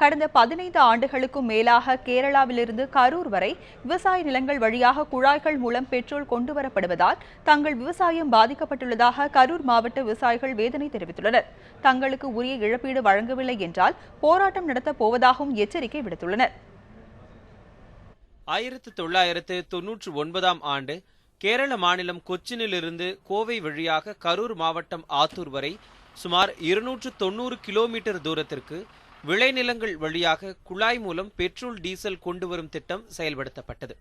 கடந்த பதினைந்து ஆண்டுகளுக்கும் மேலாக கேரளாவிலிருந்து கரூர் வரை விவசாய நிலங்கள் வழியாக குழாய்கள் மூலம் பெட்ரோல் கொண்டுவரப்படுவதால் தங்கள் விவசாயம் பாதிக்கப்பட்டுள்ளதாக கரூர் மாவட்ட விவசாயிகள் வேதனை தெரிவித்துள்ளனர். தங்களுக்கு உரிய இழப்பீடு வழங்கவில்லை என்றால் போராட்டம் நடத்தப் போவதாகவும் எச்சரிக்கை விடுத்துள்ளனர். ஆயிரத்து தொள்ளாயிரத்து தொன்னூற்று ஒன்பதாம் ஆண்டு கேரள மாநிலம் கொச்சினிலிருந்து கோவை வழியாக கரூர் மாவட்டம் ஆத்தூர் வரை சுமார் இருநூற்று தொண்ணூறு கிலோமீட்டர் தூரத்திற்கு விளைநிலங்கள் வழியாக குழாய் மூலம் பெட்ரோல் டீசல் கொண்டு வரும் திட்டம் செயல்படுத்தப்பட்டது.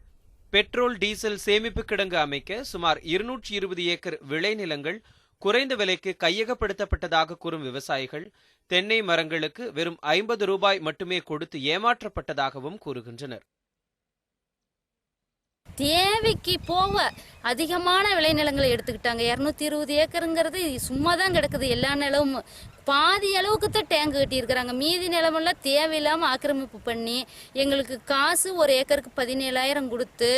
பெட்ரோல் டீசல் சேமிப்பு கிடங்கு அமைக்க சுமார் இருநூற்றி இருபது ஏக்கர் விளைநிலங்கள் குறைந்த விலைக்கு கையகப்படுத்தப்பட்டதாக கூறும் விவசாயிகள் தென்னை மரங்களுக்கு வெறும் ஐம்பது ரூபாய் மட்டுமே கொடுத்து ஏமாற்றப்பட்டதாகவும் கூறுகின்றனர். தேவைக்கு போக அதிகமான விளைநிலங்களை எடுத்துக்கிட்டாங்க. இரநூத்தி இருபது ஏக்கருங்கிறது சும்மா தான் கிடக்குது. எல்லா நிலமும் பாதி அளவுக்கு தான் டேங்க் கட்டியிருக்கிறாங்க. மீதி நிலமெல்லாம் தேவையில்லாமல் ஆக்கிரமிப்பு பண்ணி எங்களுக்கு காசு ஒரு ஏக்கருக்கு பதினேழாயிரம் கொடுத்து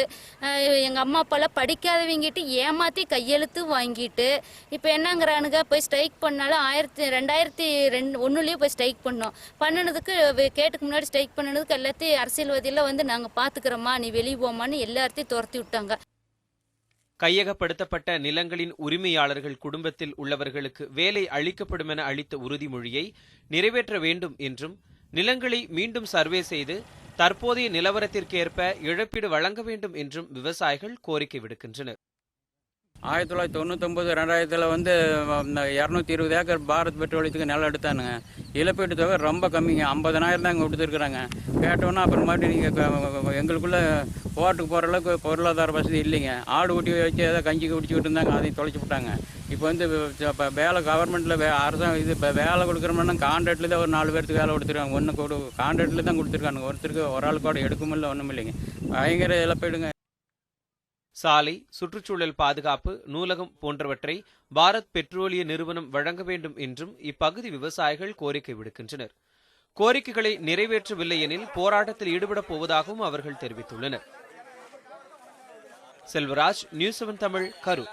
எங்கள் அம்மா அப்பாலாம் படிக்காதவங்கிட்டு ஏமாற்றி கையெழுத்து வாங்கிட்டு இப்போ என்னங்கிறானுங்க? போய் ஸ்ட்ரைக் பண்ணாலும் ஆயிரத்தி ரெண்டாயிரத்தி ரெண்டு ஒன்றுலேயே போய் ஸ்ட்ரைக் பண்ணோம். பண்ணினதுக்கு கேட்டுக்கு முன்னாடி ஸ்ட்ரைக் பண்ணினதுக்கு எல்லாத்தையும் அரசியல்வாதியெல்லாம் வந்து நாங்கள் பார்த்துக்கிறோம்மா நீ வெளியே போமான்னு எல்லாத்தையும் துரத்தி விட்டாங்க. கையகப்படுத்தப்பட்ட நிலங்களின் உரிமையாளர்கள் குடும்பத்தில் உள்ளவர்களுக்கு வேலை அளிக்கப்படும் என அளித்த உறுதிமொழியை நிறைவேற்ற வேண்டும் என்றும் நிலங்களை மீண்டும் சர்வே செய்து தற்போதைய நிலவரத்திற்கேற்ப இழப்பீடு வழங்க வேண்டும் என்றும் விவசாயிகள் கோரிக்கை விடுக்கின்றனர். ஆயிரத்தி தொள்ளாயிரத்தி தொண்ணூத்தொம்பது ரெண்டாயிரத்தில் வந்து இரநூத்தி இருபது ஏக்கர் பாரத் பெட்ரோலியத்துக்கு நிலம் எடுத்தானுங்க. இழப்பீட்டு தொகை ரொம்ப கம்மிங்க ஐம்பதனாயிரம் தான் இங்கே கொடுத்துருக்குறாங்க. கேட்டோன்னா அப்புறம் மறுபடியும் நீங்கள் எங்களுக்குள்ளே போட்டுக்கு போகிற அளவுக்கு பொருளாதார வசதி இல்லைங்க. ஆடு ஊட்டி வச்சு ஏதாவது கஞ்சி குடிச்சிக்கிட்டு இருந்தாங்க அதையும் தொலைச்சி விட்டாங்க. இப்போ வந்து இப்போ வேலை கவர்மெண்ட்டில் வே அரசாங்கம் இது இப்போ வேலை கொடுக்குறோம்னா கான்ட்ராக்டில் தான் ஒரு நாலு பேருக்கு வேலை கொடுத்துருக்காங்க. ஒன்று கொடு கான்ட்ராக்டில் தான் கொடுத்துருக்காங்க ஒருத்தருக்கு ஒரு ஆள் கூட எடுக்குமில்ல ஒன்றும் இல்லைங்க. பயங்கர இழப்பீடுங்க. சாலை சுற்றுச்சூழல் பாதுகாப்பு நூலகம் போன்றவற்றை பாரத் பெட்ரோலிய நிறுவனம் வழங்க வேண்டும் என்றும் இப்பகுதி விவசாயிகள் கோரிக்கை விடுக்கின்றனர் கோரிக்கைகளை நிறைவேற்றவில்லை எனில் போராட்டத்தில் ஈடுபடப் போவதாகவும் அவர்கள் தெரிவித்துள்ளனர் செல்வராஜ் நியூஸ் செவன் தமிழ் கரு